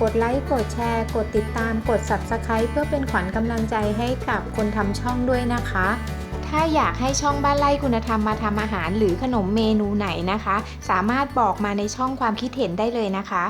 กดไลค์กดแชร์ กดติดตามกด Subscribe เพื่อเป็นขวัญกำลังใจให้กับคนทำช่องด้วยนะคะ ถ้าอยากให้ช่องบ้านไล่คุณธรรมมาทำอาหารหรือขนมเมนูไหนนะคะ สามารถบอกมาในช่องความคิดเห็นได้เลยนะคะ